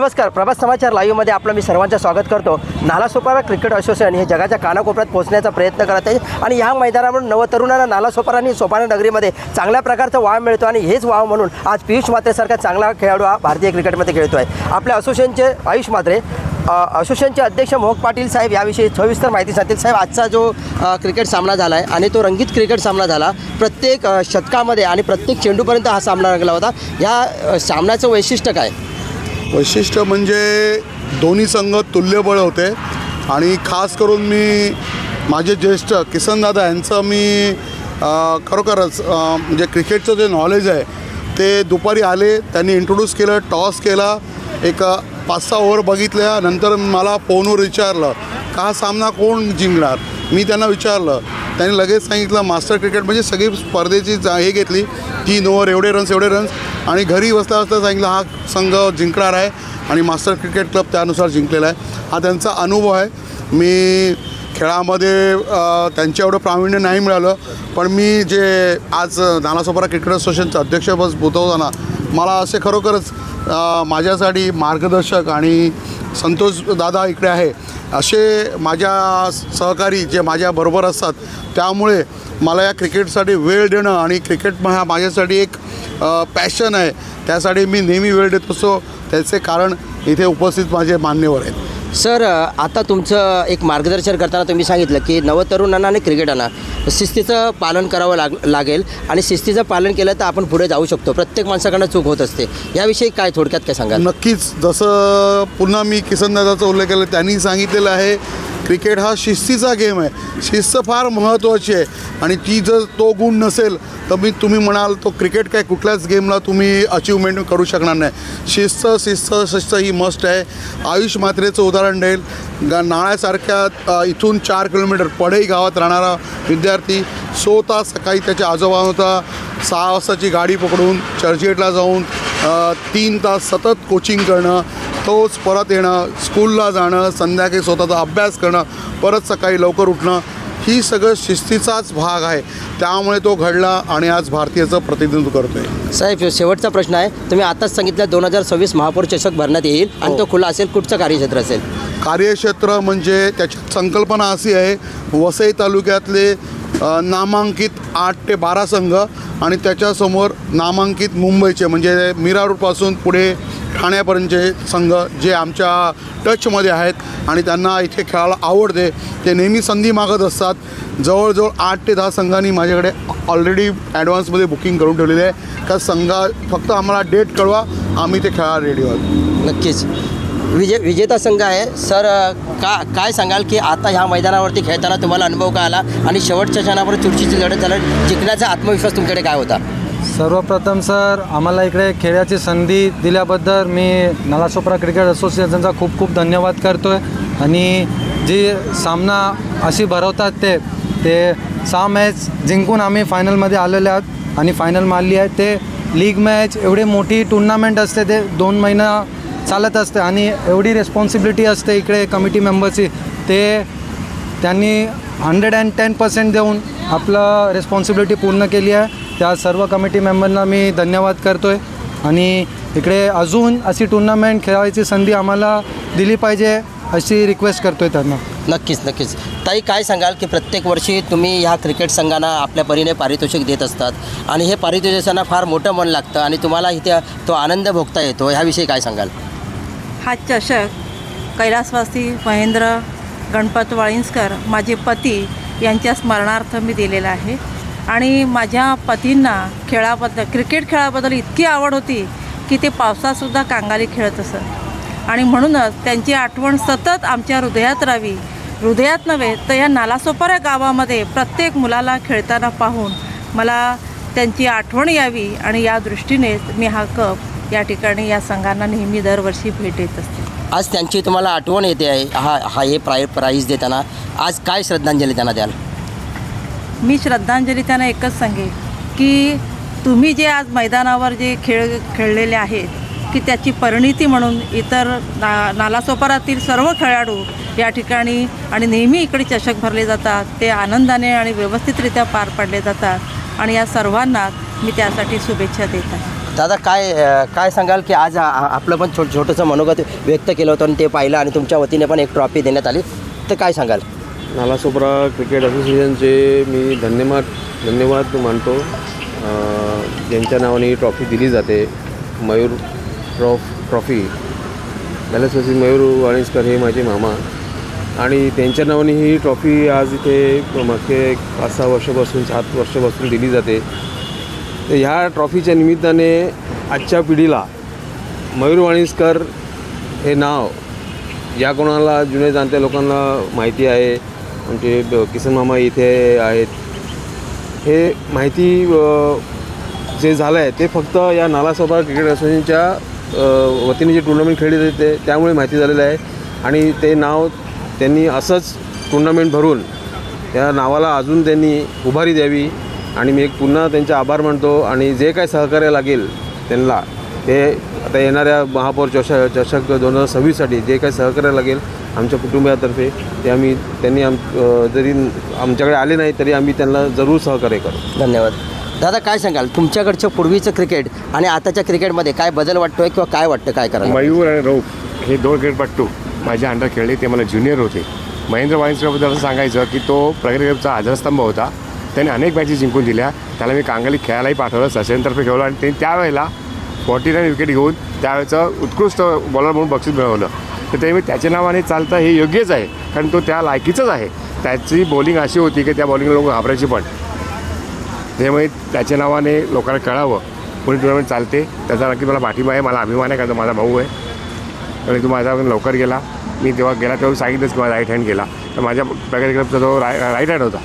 नमस्कार प्रभात समाचार लाईव्हमध्ये आपलं मी सर्वांचं स्वागत करतो. नालासोपारा क्रिकेट असोसिएशन हे जगाच्या कानाकोपऱ्यात पोहोचण्याचा प्रयत्न करत आहे आणि ह्या मैदानावर नवतरुणांना नालासोपारा आणि सोपारा नगरीमध्ये चांगल्या प्रकारचा वाव मिळतो आणि हेच वाव म्हणून आज पियुष म्हात्रेसारखा चांगला खेळाडू हा भारतीय क्रिकेटमध्ये खेळतो आहे. आपल्या असोसिएशनचे आयुष म्हात्रे असोसिएशनचे अध्यक्ष मोहक पाटील साहेब याविषयी सविस्तर माहिती सांगतील. साहेब आजचा जो क्रिकेट सामना झाला आहे आणि तो रंगीत क्रिकेट सामना झाला प्रत्येक शतकामध्ये आणि प्रत्येक चेंडूपर्यंत हा सामना रंगला होता. या सामन्याचं वैशिष्ट्य काय? वैशिष्ट्य म्हणजे दोन्ही संघ तुल्यबळ होते. आणि खास करून मी माझे ज्येष्ठ किसनदादा यांचं मी खरोखरच म्हणजे क्रिकेटचं जे नॉलेज आहे ते दुपारी आले त्यांनी इंट्रोड्यूस केलं टॉस केला एक पाच सहा ओव्हर बघितल्या नंतर मला फोनवर विचारलं का सामना कोण जिंकणार? मी त्यांना विचारलं त्यांनी लगेच सांगितलं मास्टर क्रिकेट म्हणजे सगळी स्पर्धेची जा हे घेतली. तीन ओव्हर एवढे रन्स एवढे रन्स आणि घरी बसता बसता सांगितलं हा संघ जिंकणार आहे. आणि मास्टर क्रिकेट क्लब त्यानुसार जिंकलेला आहे. हा त्यांचा अनुभव आहे. मी खेळामध्ये त्यांच्या एवढं प्रावीण्य नाही मिळालं. पण मी जे आज नानासोपारा क्रिकेट असोसिएशनचं अध्यक्षपद भूतवताना मला असे खरोखरच माझ्यासाठी मार्गदर्शक आणि संतोष दादा इकडे आहे. असे माझ्या सहकारी जे माझ्याबरोबर असतात त्यामुळे मला या क्रिकेटसाठी वेळ देणं आणि क्रिकेट हा माझ्यासाठी एक पॅशन आहे. त्यासाठी मी नेहमी वेळ देत असतो. त्याचे कारण इथे उपस्थित माझे मान्यवर आहेत. सर आता तुमचं एक मार्गदर्शन करताना तुम्ही सांगितलं की नवतरुणांना आणि क्रिकेटांना शिस्तीचं पालन करावं लाग लागेल आणि शिस्तीचं पालन केलं तर आपण पुढे जाऊ शकतो. प्रत्येक माणसाकडनं चूक होत असते. याविषयी काय थोडक्यात काय सांगा नक्कीच. जसं पुन्हा मी किसन दादाचा उल्लेख केला त्यांनी सांगितलेलं आहे क्रिकेट हा शिस्तीचा गेम आहे. शिस्त फार महत्त्वाची आहे. आणि ती जर तो गुण नसेल तर मी तुम्ही म्हणाल तो क्रिकेट काय कुठल्याच गेमला तुम्ही अचिव्हमेंट करू शकणार नाही. शिस्त शिस्त शिस्त ही मस्ट आहे. आयुष मात्रेचं उदाहरण देईल. गा नाळ्यासारख्या इथून चार किलोमीटर पढई गावात राहणारा विद्यार्थी स्वतः सकाळी त्याच्या आजोबा होता सहा वाजताची गाडी पकडून चर्चगेटला जाऊन तीन तास सतत कोचिंग करणं तोच परत येणं स्कूलला जाणं संध्याकाळी स्वतःचा अभ्यास करणं परत सकाळी लवकर उठणं ही सगळं शिस्तीचाच भाग आहे. त्यामुळे तो घडला आणि आज भारतीयाचं प्रतिनिधित्व करतो आहे साहेब शेवटचा प्रश्न आहे. तुम्ही आताच सांगितलं दोन हजार सव्वीस महापौर चषक भरण्यात येईल आणि तो खुला असेल कुठचं कार्यक्षेत्र असेल? कार्यक्षेत्र म्हणजे त्याची संकल्पना अशी आहे वसई तालुक्यातले नामांकित आठ ते बारा संघ आणि त्याच्यासमोर नामांकित मुंबईचे म्हणजे मीरा रोडपासून पुढे ठाण्यापर्यंतचे संघ जे आमच्या टचमध्ये आहेत आणि त्यांना इथे खेळायला आवडते ते नेहमी संधी मागत असतात. जवळजवळ आठ ते दहा संघांनी माझ्याकडे ऑलरेडी ॲडव्हान्समध्ये बुकिंग करून ठेवलेली आहे. का संघा फक्त आम्हाला डेट कळवा आम्ही ते खेळायला रेडी आहोत. नक्कीच. विजे विजेता संघ आहे. सर का काय सांगाल की आता ह्या मैदानावरती खेळताना तुम्हाला अनुभव काय आला? आणि शेवटच्या क्षणावर चुरशीची लढत झालं. जिंकण्याचा आत्मविश्वास तुमच्याकडे काय होता? सर्वप्रथम सर आम्हाला इकडे खेळाची संधी दिल्याबद्दल मी नालासोपरा क्रिकेट असोसिएशनचा खूप खूप धन्यवाद करतो आहे आणि जी सामना अशी भरवतात ते ते सहा मॅच जिंकून आम्ही फायनलमध्ये आलेले आहोत. आणि फायनल मारली आहे. ते लीग मॅच एवढी मोठी टुर्नामेंट असते ते दोन महिना चालत असते. आणि एवढी रेस्पॉन्सिबिलिटी असते इकडे कमिटी मेंबरची ते त्यांनी हंड्रेड अँड टेन पर्सेंट देऊन आपलं रेस्पॉन्सिबिलिटी पूर्ण केली आहे. त्या सर्व कमिटी मेंबरना मी धन्यवाद करतो आहे आणि इकडे अजून अशी टुर्नामेंट खेळायची संधी आम्हाला दिली पाहिजे अशी रिक्वेस्ट करतो आहे त्यांना. नक्कीच नक्कीच. ताई काय सांगाल की प्रत्येक वर्षी तुम्ही ह्या क्रिकेट संघांना आपल्या परीने पारितोषिक देत असतात आणि हे पारितोषिकांना फार मोठं मन लागतं आणि तुम्हाला इथे तो आनंद भोगता येतो. ह्याविषयी काय सांगाल? हा चषक कैलासवासी महेंद्र गणपत वाळिंजकर माझे पती यांच्या स्मरणार्थ मी दिलेला आहे. आणि माझ्या पतींना खेळाबद्दल क्रिकेट खेळाबद्दल इतकी आवड होती की ते पावसातसुद्धा कांगाली खेळत असत. आणि म्हणूनच त्यांची आठवण सतत आमच्या हृदयात राहावी. हृदयात नव्हे तर या नालासोपाऱ्या गावामध्ये प्रत्येक मुलाला खेळताना पाहून मला त्यांची आठवण यावी आणि या दृष्टीनेच मी हा कप या ठिकाणी या संघांना नेहमी दरवर्षी भेट येत असते. आज त्यांची तुम्हाला आठवण येते आहे. हा हा हे प्राय प्राईज देताना. आज काय श्रद्धांजली त्यांना द्याल? मी श्रद्धांजली त्यांना एकच सांगेन की तुम्ही जे आज मैदानावर जे खेळ खेळलेले आहेत की त्याची परिणिती म्हणून इतर ना नालासोपारातील सर्व खेळाडू या ठिकाणी आणि नेहमी इकडे चषक भरले जातात ते आनंदाने आणि व्यवस्थितरित्या पार पाडले जातात आणि या सर्वांना मी त्यासाठी शुभेच्छा देत आहे. दादा काय काय सांगाल की आज आपलं पण छोट छोटंसं मनोगत व्यक्त केलं होतं आणि ते पाहिलं आणि तुमच्या वतीने पण एक ट्रॉफी देण्यात आली तर काय सांगाल? नालासोपरा क्रिकेट असोसिएशनचे मी धन्यवाद धन्यवाद मानतो. ज्यांच्या नावाने ही ट्रॉफी दिली जाते मयूर ट्रॉफ ट्रॉफी. बॅलन्सवरची मयूर वाणीसकर हे माझे मामा. आणि त्यांच्या नावाने ही ट्रॉफी आज इथे मागचे पाच सहा वर्षापासून सात वर्षापासून दिली जाते. तर ह्या ट्रॉफीच्या निमित्ताने आजच्या पिढीला मयूर वाणीसकर हे नाव या कोणाला जुने जाणत्या लोकांना माहिती आहे. म्हणजे किसन मामा इथे आहेत. हे माहिती जे झालं आहे ते फक्त या नालासोबा क्रिकेट असोसिएशनच्या वतीने जे टुर्नामेंट खेळली जाते त्यामुळे माहिती झालेलं आहे. आणि ते नाव त्यांनी असंच टुर्नामेंट भरून त्या नावाला अजून त्यांनी उभारी द्यावी. आणि मी एक पुन्हा त्यांचे आभार मानतो. आणि जे काय सहकार्य लागेल त्यांना ते आता येणाऱ्या महापौर चषक चषक दोन हजार सव्वीससाठी जे काही सहकार्य लागेल आमच्या कुटुंबातर्फे ते आम्ही त्यांनी आम जरी आमच्याकडे आले नाही तरी आम्ही त्यांना जरूर सहकार्य करू. धन्यवाद. दादा काय सांगाल? तुमच्याकडचं पूर्वीचं क्रिकेट आणि आताच्या क्रिकेटमध्ये काय बदल वाटतोय किंवा काय वाटतं? काय करायला मयूर आणि रौफ हे दोन क्रिकेटपट्टू माझ्या अंडर खेळले ते मला ज्युनियर होते. महेंद्र वाईन्सबद्दल असं सांगायचं की तो प्रगतीचा आधारस्तंभ होता. त्याने अनेक मॅचेस जिंकून दिल्या. त्याला मी कांगली खेळायलाही पाठवलं सचिनतर्फे खेळलो आणि ते त्यावेळेला फॉर्टी नाईन विकेट घेऊन त्यावेळेचं उत्कृष्ट बॉलर म्हणून बक्षीस मिळवलं. तर त्यामुळे त्याच्या नावाने चालतं हे योग्यच आहे. कारण तो त्या लायकीचंच आहे. त्याची बॉलिंग अशी होती की त्या बॉलिंग लोक घाबरायची पण. त्यामुळे त्याच्या नावाने लोकांना कळावं. कोणी टुर्नामेंट चालते त्याचा नक्की मला पाठिंबा आहे मला अभिमान आहे कारण तो माझा भाऊ आहे. आणि तो माझा लवकर गेला. मी तेव्हा गेला तेव्हा सांगितलंच की माझा राईट हँड गेला. तर माझ्या प्रगती क्लबचा तो राय राईट हँड होता.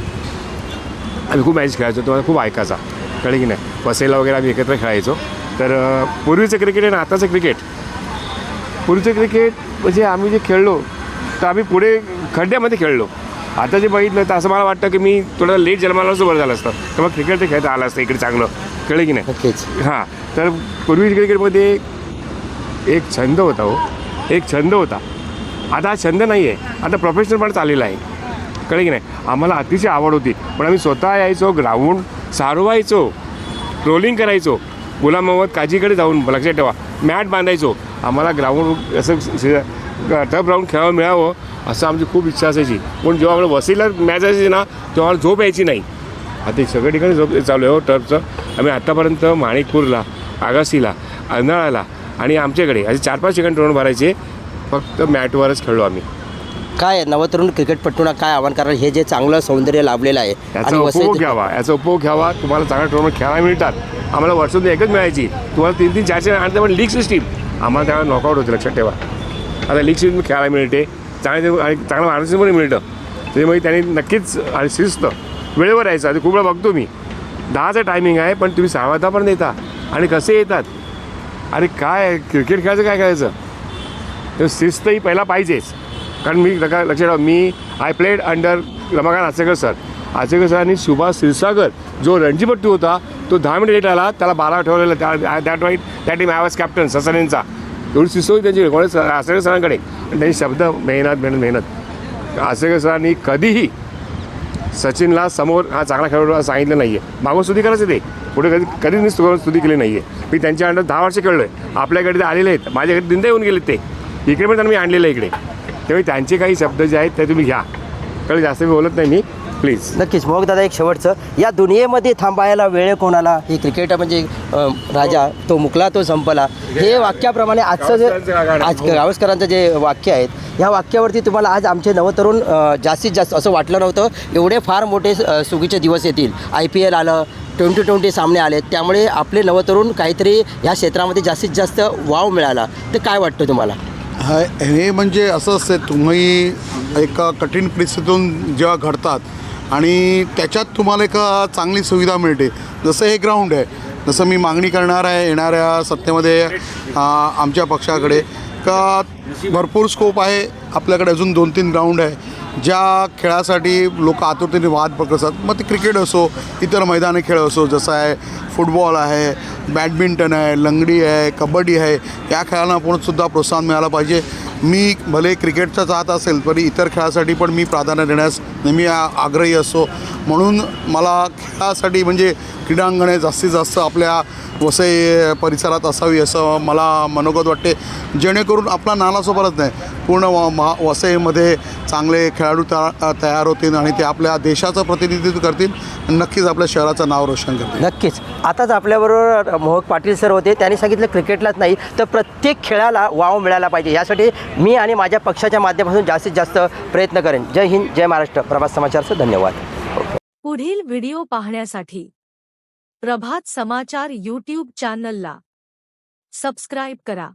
आम्ही खूप मॅच खेळायचो तो माझा खूप ऐकायचा. कळे की नाही? वसेला वगैरे आम्ही एकत्र खेळायचो. तर पूर्वीचं क्रिकेट आणि आताचं क्रिकेट पूर्वीचं क्रिकेट म्हणजे आम्ही जे खेळलो तर आम्ही पुढे खड्ड्यामध्ये खेळलो. आता जे बघितलं तर असं मला वाटतं की मी थोडं लेट जन्माला असं बरं झालं असतं. तर मग क्रिकेट ते खेळता आलं असतं इकडे चांगलं. कळे की नाही? नक्कीच. हां. तर पूर्वी क्रिकेटमध्ये एक छंद होता हो. एक छंद होता. आता हा छंद नाही आहे आता प्रोफेशनल पण चाललेला आहे. कळे की नाही? आम्हाला अतिशय आवड होती. पण आम्ही स्वतः यायचो ग्राउंड सारवायचो रोलिंग करायचो. गुलाम मोहम्मद काजीकडे जाऊन लक्षात ठेवा. मॅट बांधायचो. आम्हाला ग्राउंड असं टफ ग्राउंड खेळावं मिळावं असं आमची खूप इच्छा असायची. पण जेव्हा आम्हाला वसईला मॅच असायची ना तेव्हा आम्हाला झोप यायची नाही. आता सगळ्या ठिकाणी झोप चालू आहे हो टर्फचं आम्ही आत्तापर्यंत माणिकपूरला आगासीला अर्नाळाला आणि आमच्याकडे असे चार पाच ठिकाणी टोर्न भरायचे. फक्त मॅटवरच खेळलो आम्ही. काय नवतरुण क्रिकेटपटूंना काय आव्हान कारण हे जे चांगलं सौंदर्य लाभलेलं आहे. याचा उपभोग घ्यावा. याचा उपभोग घ्यावा. तुम्हाला चांगला टोर्नामेंट खेळायला मिळतात. आम्हाला वर्षातून एकच मिळायची. तुम्हाला तीन तीन चार चार आणि पण लीग सिस्टीम आम्हाला त्यावेळेला नॉकआउट होते लक्षात ठेवा. आता लीग सिस्टीम खेळायला मिळते. चांगले आणि चांगलं मार्गदर्शन पण मिळतं. त्याच्यामुळे त्यांनी नक्कीच आणि शिस्त वेळेवर यायचं. आता खूप वेळा बघतो मी. दहाचं टायमिंग आहे पण तुम्ही सहा वाजतापर्यंत येता आणि कसे येतात? अरे काय क्रिकेट खेळायचं काय करायचं तर शिस्त ही पहिला पाहिजेच. कारण मी लका लक्षात ठेवा मी I played under Ramakant Achrekar sir Achrekar सरांनी सुभाष क्षीरसागर जो रणजीपट्टू होता तो दहा मिनिट लेट आला त्याला बारा ठेवलेला त्या दॅट वाईट त्या टीम आय वॉज कॅप्टन ससनेंचा. एवढी सिसोई त्यांची कोणी आचेकर सरांकडे आणि त्यांनी शब्द मेहनत मेहनत मेहनत. आचेकर सरांनी कधीही सचिनला समोर हा चांगला खेळाडू सांगितलं नाही आहे मागून स्तुती करायचं ते. पुढे कधी कधीच मी स्तु- स्तुती केली नाही आहे मी त्यांच्या अंडर दहा वर्ष खेळलो आहे आपल्याकडे ते आलेले आहेत. माझ्याकडे दिंदा येऊन गेलेत ते. इकडे पण त्यांना मी आणलेलं आहे इकडे. त्यामुळे त्यांचे काही शब्द जे आहेत ते तुम्ही घ्या. कळलं जास्त मी बोलत नाही मी. प्लीज नक्कीच. मग दादा एक शेवटचं. या दुनियेमध्ये थांबायला वेळ कोणाला? ही क्रिकेट म्हणजे राजा तो मुकला तो संपला. हे वाक्याप्रमाणे आजचं जे. आज गावस्करांचं जे वाक्य आहेत ह्या वाक्यावरती तुम्हाला आज आमचे नवतरुण जास्तीत जास्त असं वाटलं नव्हतं. एवढे फार मोठे सुगीचे दिवस येतील. आय पी एल आलं ट्वेंटी ट्वेंटी सामने आले त्यामुळे आपले नवतरुण काहीतरी ह्या क्षेत्रामध्ये जास्तीत जास्त वाव मिळाला. तर काय वाटतं तुम्हाला? हा हे म्हणजे असं असते तुम्ही एका कठीण परिस्थितीतून जेव्हा घडतात आणि त्याच्यात तुम्हाला एक चांगली सुविधा मिळते. जसं हे ग्राउंड आहे जसं मी मागणी करणार आहे येणाऱ्या सत्तेमध्ये आमच्या पक्षाकडे. का भरपूर स्कोप आहे आपल्याकडे अजून दोन तीन ग्राउंड आहे. ज्या खेळासाठी लोक आतुरतेने वाद पकडतात मग ते क्रिकेट असो इतर मैदानी खेळ असो जसं आहे फुटबॉल आहे बॅडमिंटन आहे लंगडी आहे कबड्डी आहे या खेळांना आपण सुद्धा प्रोत्साहन मिळालं पाहिजे. मी भले क्रिकेटचा चाहत असेल तरी इतर खेळासाठी पण मी प्राधान्य देण्यास नेहमी आग्रही असतो. म्हणून मला खेळासाठी म्हणजे क्रीडांगणे जास्तीत जास्त आपल्या वसई परिसरात असावी असं मला मनोगत वाटते. जेणेकरून आपला नालासोबतच नाही. पूर्ण व महा वसईमध्ये चांगले खेळाडू तया तयार होतील आणि ते आपल्या देशाचं प्रतिनिधित्व करतील. आणि नक्कीच आपल्या शहराचं नाव रोशन करतील. नक्कीच. आताच आपल्याबरोबर मोहक पाटील सर होते. त्यांनी सांगितलं क्रिकेटलाच नाही तर प्रत्येक खेळाला वाव मिळाला पाहिजे. यासाठी मी आणि माझ्या पक्षाच्या माध्यमातून जास्तीत जास्त प्रयत्न करेन. जय हिंद जय महाराष्ट्र. प्रभात समाचारचं धन्यवाद. पुढील व्हिडिओ पाहण्यासाठी प्रभात समाचार यूट्यूब चॅनलला सबस्क्राईब करा.